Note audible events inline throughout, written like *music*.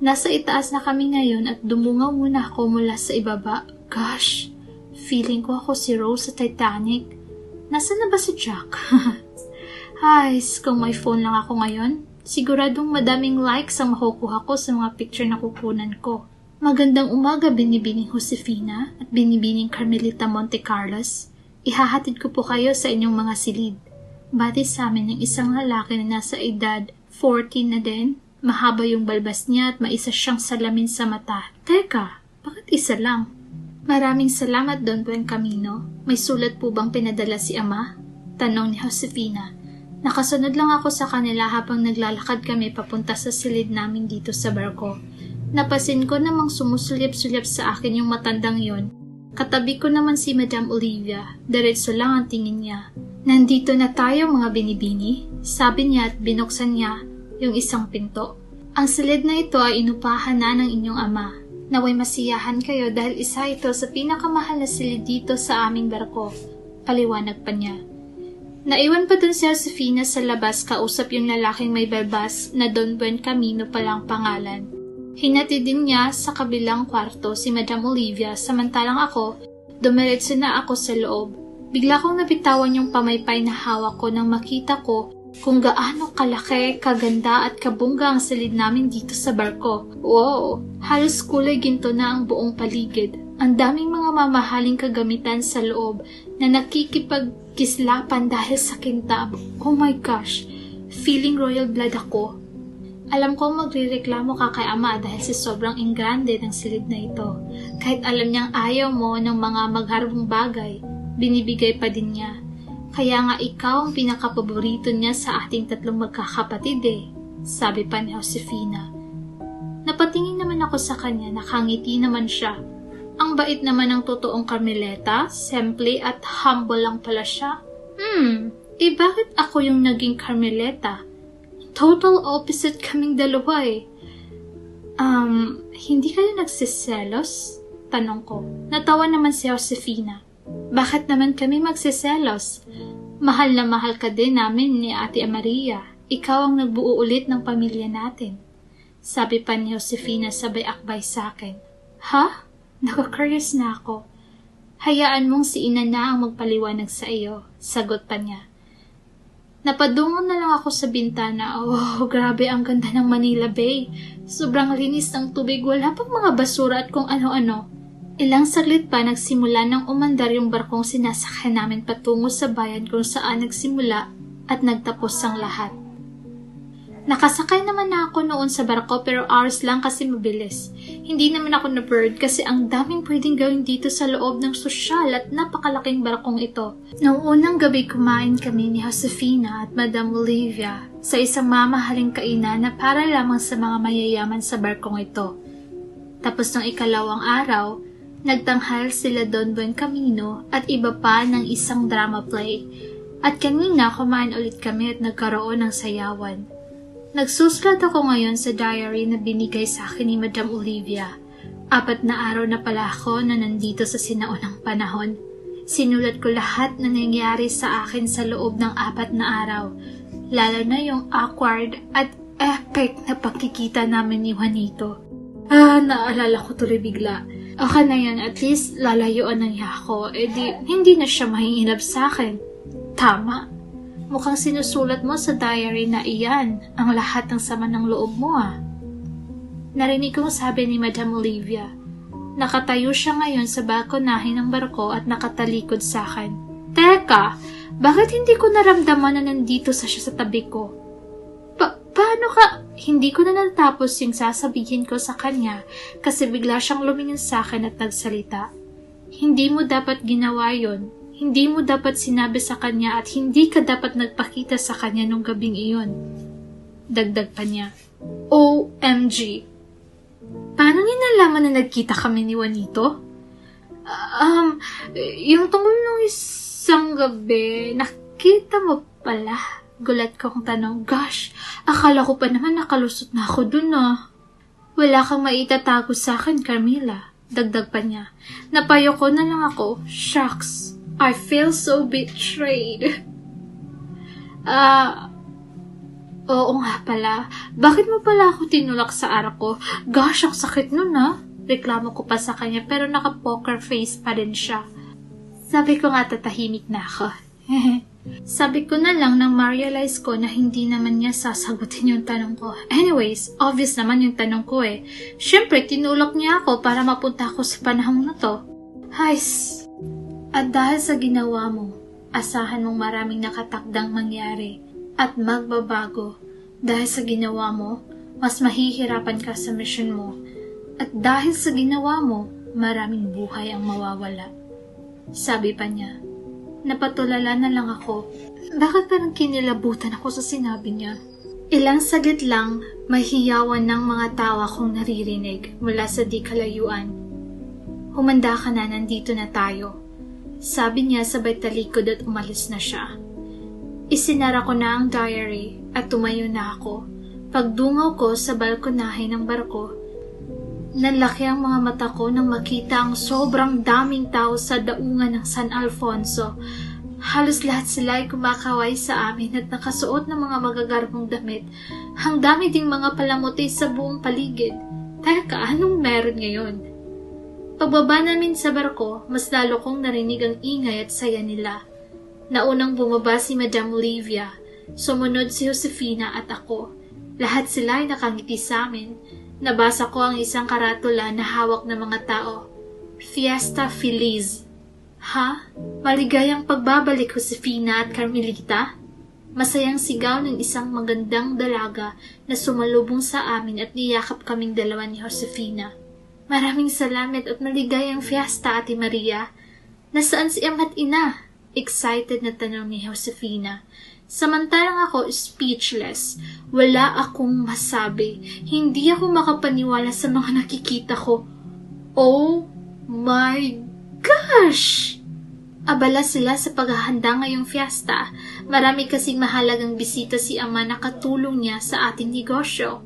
Nasa itaas na kami ngayon at dumungaw muna ako mula sa ibaba. Gosh, feeling ko ako si Rose sa Titanic. Nasaan na ba si Jack? *laughs* Ay, kung may phone lang ako ngayon, siguradong madaming likes ang makukuha ko sa mga picture na kukunan ko. Magandang umaga, binibining Josefina at binibining Carmelita Monte Carlos. Ihahatid ko po kayo sa inyong mga silid. Bati sa amin ng isang lalaki na nasa edad 14 na din. Mahaba yung balbas niya at maisa siyang salamin sa mata. Teka, bakit isa lang? Maraming salamat, Don Buen Camino. May sulat po bang pinadala si Ama? Tanong ni Josefina. Nakasunod lang ako sa kanila habang naglalakad kami papunta sa silid namin dito sa barko. Napasin ko namang sumusulyap-sulyap sa akin yung matandang yon. Katabi ko naman si Madam Olivia. Diretso lang ang tingin niya. Nandito na tayo mga binibini, sabi niya at binuksan niya yung isang pinto. Ang silid na ito ay inupahan na ng inyong ama. Naway masiyahan kayo dahil isa ito sa pinakamahal na silid dito sa aming barko. Paliwanag pa niya. Naiwan pa dun si Josefina sa labas kausap yung lalaking may balbas na Don Buen Camino palang pangalan. Hinati din niya sa kabilang kwarto si Madam Olivia samantalang ako, dumiretso na ako sa loob. Bigla kong nabitawan yung pamaypay na hawak ko nang makita ko kung gaano kalaki, kaganda at kabungga ang silid namin dito sa barko. Wow! Halos kulay ginto na ang buong paligid. Ang daming mga mamahaling kagamitan sa loob na nakikipagkislapan dahil sa kintab. Oh my gosh! Feeling royal blood ako. Alam ko magrireklamo ka kay ama dahil sa sobrang ingrande ng silid na ito. Kahit alam niyang ayaw mo ng mga magharabong bagay, binibigay pa din niya. Kaya nga ikaw ang pinakapaborito niya sa ating tatlong magkakapatid eh, sabi pa ni Josefina. Napatingin naman ako sa kanya, nakangiti naman siya. Ang bait naman ng totoong Carmeleta, simple at humble lang pala siya. Hmm, eh bakit ako yung naging Carmeleta? Total opposite kaming dalawa eh. Um, hindi kayo nagsiselos? Tanong ko. Natawa naman si Josefina. Bakit naman kami magsiselos? Mahal na mahal ka din namin ni Ate Maria. Ikaw ang nagbuo ulit ng pamilya natin. Sabi pa ni Josefina sabay akbay sa akin. Ha? Nakakurious na ako. Hayaan mong si ina na ang magpaliwanag sa iyo. Sagot pa niya. Napadungo na lang ako sa bintana. Oh, grabe ang ganda ng Manila Bay. Sobrang linis ng tubig. Wala pang mga basura at kung ano-ano. Ilang saglit pa nagsimula nang umandar yung barkong sinasakyan namin patungo sa bayan kung saan nagsimula at nagtapos ang lahat. Nakasakay naman na ako noon sa barko pero hours lang kasi mabilis. Hindi naman ako na bird kasi ang daming pwedeng gawin dito sa loob ng sosyal at napakalaking barkong ito. Noong unang gabi kumain kami ni Josefina at Madam Olivia sa isang mamahaling kainan na para lamang sa mga mayayaman sa barkong ito. Tapos ng ikalawang araw, nagtanghal sila Don Buen Camino at iba pa ng isang drama play. At kanina kumain ulit kami at nagkaroon ng sayawan. Nagsusulat ako ngayon sa diary na binigay sa akin ni Madam Olivia. Apat na araw na pala ako na nandito sa sinaunang panahon. Sinulat ko lahat na nangyari sa akin sa loob ng apat na araw. Lalo na yung awkward at epic na pagkikita namin ni Juanito. Ah, naalala ko tuloy bigla. Okay na yan, at least lalayuan na niya ako. E di, hindi na siya mahihinap sa akin. Tama. Mukhang sinusulat mo sa diary na iyan ang lahat ng sama ng loob mo ah. Narinig kong sabi ni Madam Olivia. Nakatayo siya ngayon sa balkonahe ng barko at nakatalikod sa akin. Teka, bakit hindi ko naramdaman na nandito sa siya sa tabi ko? Pa paano ka? Hindi ko na natapos yung sasabihin ko sa kanya kasi bigla siyang lumingin sa akin at nagsalita. Hindi mo dapat ginawa yon hindi mo dapat sinabi sa kanya at hindi ka dapat nagpakita sa kanya nung gabing iyon. Dagdag pa niya. OMG! Paano niya nalaman na nagkita kami ni Juanito? Um, yung tungkol nung isang gabi, nakita mo pala. Gulat ko kung tanong, gosh, akala ko pa naman nakalusot na ako dun ah. Wala kang maitatago sa akin, Carmila. Dagdag pa niya. Napayo ko na lang ako. Shucks. I feel so betrayed. *laughs* Ah, uh, Oo nga pala. Bakit mo pala ako tinulak sa araw ko? Gosh, ang sakit nun ah. Reklamo ko pa sa kanya pero naka-poker face pa din siya. Sabi ko nga tatahimik na ako. *laughs* Sabi ko na lang nang ma-realize ko na hindi naman niya sasagutin yung tanong ko. Anyways, obvious naman yung tanong ko eh. Siyempre, tinulak niya ako para mapunta ako sa panahon na to. Hays! At dahil sa ginawa mo, asahan mong maraming nakatakdang mangyari at magbabago. Dahil sa ginawa mo, mas mahihirapan ka sa mission mo. At dahil sa ginawa mo, maraming buhay ang mawawala. Sabi pa niya, napatulala na lang ako. Bakit parang kinilabutan ako sa sinabi niya? Ilang saglit lang, may hiyawan ng mga tawa kong naririnig mula sa di kalayuan. Humanda ka na, nandito na tayo. Sabi niya sabay talikod at umalis na siya. Isinara ko na ang diary at tumayo na ako. Pagdungaw ko sa balkonahe ng barko, Nanlaki ang mga mata ko nang makita ang sobrang daming tao sa daungan ng San Alfonso. Halos lahat sila ay kumakaway sa amin at nakasuot ng mga magagarbong damit. Ang dami ding mga palamuti sa buong paligid. Teka, anong meron ngayon? Pagbaba namin sa barko, mas lalo kong narinig ang ingay at saya nila. Naunang bumaba si Madame Olivia, sumunod si Josefina at ako. Lahat sila ay nakangiti sa amin. Nabasa ko ang isang karatula na hawak ng mga tao. Fiesta Feliz. Ha? Maligayang pagbabalik Josefina at Carmelita? Masayang sigaw ng isang magandang dalaga na sumalubong sa amin at niyakap kaming dalawa ni Josefina. Maraming salamat at maligayang fiesta, Ate Maria. Nasaan si ama't ina? Excited na tanong ni Josefina. Samantalang ako speechless. Wala akong masabi. Hindi ako makapaniwala sa mga nakikita ko. Oh my gosh! Abala sila sa paghahanda ngayong fiesta. Marami kasing mahalagang bisita si Ama na katulong niya sa ating negosyo.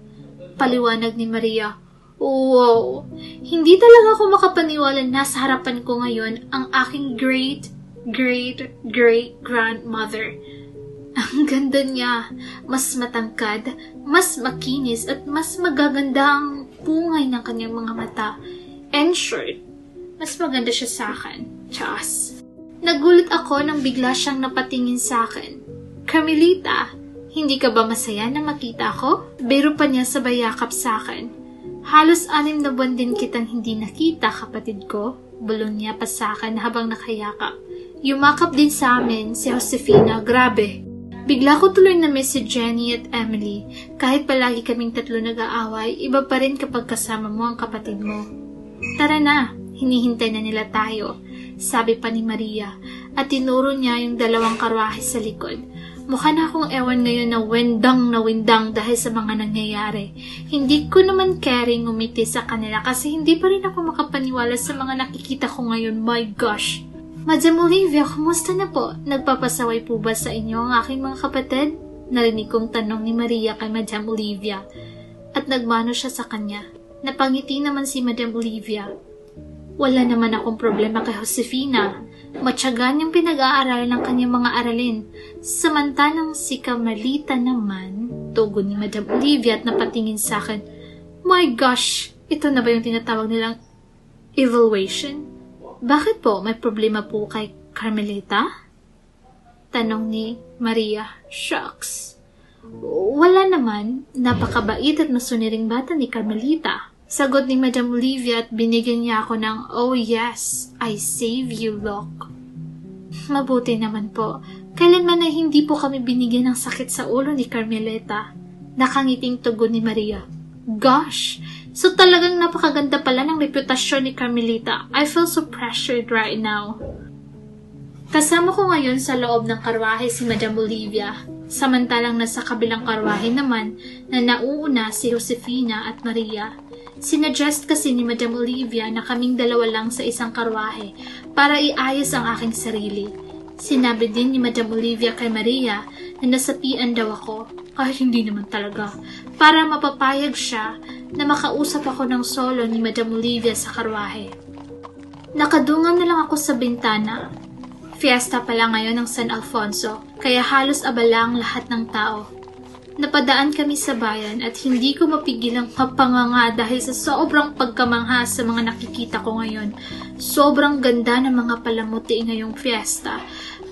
Paliwanag ni Maria. Wow! Hindi talaga ako makapaniwala na sa harapan ko ngayon ang aking great, great, great grandmother. Ang ganda niya. Mas matangkad, mas makinis, at mas magaganda ang pungay ng kanyang mga mata. And short, mas maganda siya sa akin. Chas. Nagulat ako nang bigla siyang napatingin sa akin. Carmelita, hindi ka ba masaya na makita ko? Biro pa niya sa bayakap sa akin. Halos anim na buwan din kitang hindi nakita, kapatid ko. Bulong niya pa sa akin habang nakayakap. Yumakap din sa amin si Josefina. Grabe, Bigla ko tuloy na miss si Jenny at Emily. Kahit palagi kaming tatlo nag-aaway, iba pa rin kapag kasama mo ang kapatid mo. Tara na, hinihintay na nila tayo, sabi pa ni Maria, at tinuro niya yung dalawang karwahe sa likod. Mukha na akong ewan ngayon na wendang na wendang dahil sa mga nangyayari. Hindi ko naman caring umiti sa kanila kasi hindi pa rin ako makapaniwala sa mga nakikita ko ngayon. My gosh! Madam Olivia, kumusta na po? Nagpapasaway po ba sa inyo ang aking mga kapatid? Narinig kong tanong ni Maria kay Madam Olivia at nagmano siya sa kanya. Napangiti naman si Madam Olivia. Wala naman akong problema kay Josefina. Matyaga niyang pinag-aaral ng kanyang mga aralin. Samantalang si Kamalita naman, tugon ni Madam Olivia at napatingin sa akin. My gosh, ito na ba yung tinatawag nilang evaluation? Bakit po? May problema po kay Carmelita? Tanong ni Maria. Shucks. Wala naman. Napakabait at masuniring bata ni Carmelita. Sagot ni Madam Olivia at binigyan niya ako ng, Oh yes, I save you look. Mabuti naman po. Kailanman na hindi po kami binigyan ng sakit sa ulo ni Carmelita. Nakangiting tugon ni Maria. Gosh, So talagang napakaganda pala ng reputasyon ni Carmelita. I feel so pressured right now. Kasama ko ngayon sa loob ng karwahe si Madam Olivia, samantalang nasa kabilang karwahe naman na nauuna si Josefina at Maria. Sinadjust kasi ni Madam Olivia na kaming dalawa lang sa isang karwahe para iayos ang aking sarili. Sinabi din ni Madam Olivia kay Maria na nasapian daw ako, kahit hindi naman talaga, para mapapayag siya na makausap ako ng solo ni Madam Olivia sa karwahe. Nakadungan na lang ako sa bintana. Fiesta pala ngayon ng San Alfonso, kaya halos abala ang lahat ng tao. Napadaan kami sa bayan at hindi ko mapigilang mapanganga dahil sa sobrang pagkamangha sa mga nakikita ko ngayon. Sobrang ganda ng mga palamuti ngayong fiesta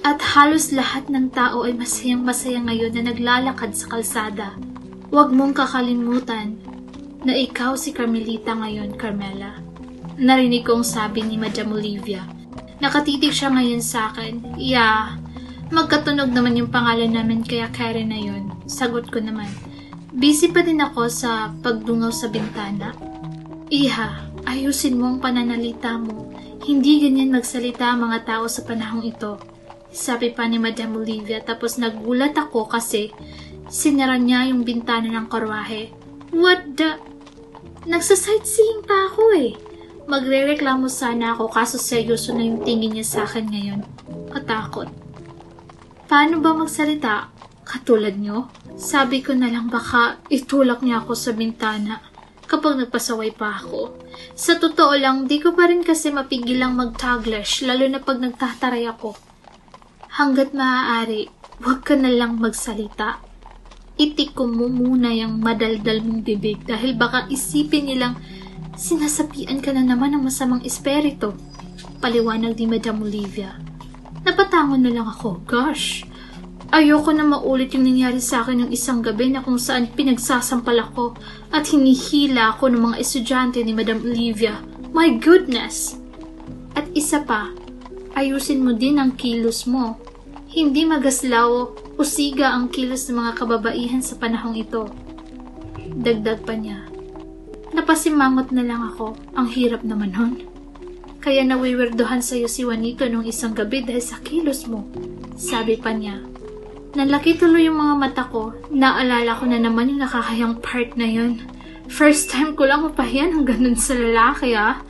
at halos lahat ng tao ay masayang masaya ngayon na naglalakad sa kalsada. Huwag mong kakalimutan na ikaw si Carmelita ngayon, Carmela. Narinig kong sabi ni Madam Olivia. Nakatitig siya ngayon sa akin. Yeah, magkatunog naman yung pangalan namin kaya Karen na yun. Sagot ko naman. Busy pa din ako sa pagdungaw sa bintana. Iha, ayusin mo ang pananalita mo. Hindi ganyan magsalita ang mga tao sa panahong ito. Sabi pa ni Madam Olivia tapos nagulat ako kasi sinara niya yung bintana ng karwahe. What the... Nagsa-sightseeing pa ako eh. Magre-reklamo sana ako kaso seryoso na yung tingin niya sa akin ngayon. Katakot. Paano ba magsalita? Katulad niyo? Sabi ko na lang baka itulak niya ako sa bintana kapag nagpasaway pa ako. Sa totoo lang, di ko pa rin kasi mapigilang mag-taglish lalo na pag nagtataray ako. Hanggat maaari, huwag ka na lang magsalita. Itik ko mo muna yung madaldal mong bibig dahil baka isipin nilang sinasapian ka na naman ng masamang espiritu. Paliwanag ni Madam Olivia. Napatangon na lang ako. Gosh, ayoko na maulit yung nangyari sa akin ng isang gabi na kung saan pinagsasampal ako at hinihila ako ng mga estudyante ni Madam Olivia. My goodness! At isa pa, ayusin mo din ang kilos mo. Hindi magaslaw o siga ang kilos ng mga kababaihan sa panahong ito. Dagdag pa niya. Napasimangot na lang ako. Ang hirap naman nun. Kaya nawiwirdohan sa'yo si Juanito nung isang gabi dahil sa kilos mo. Sabi pa niya. Nalaki tuloy yung mga mata ko. Naalala ko na naman yung nakakayang part na yun. First time ko lang mapahiyan ng ganun sa lalaki ah.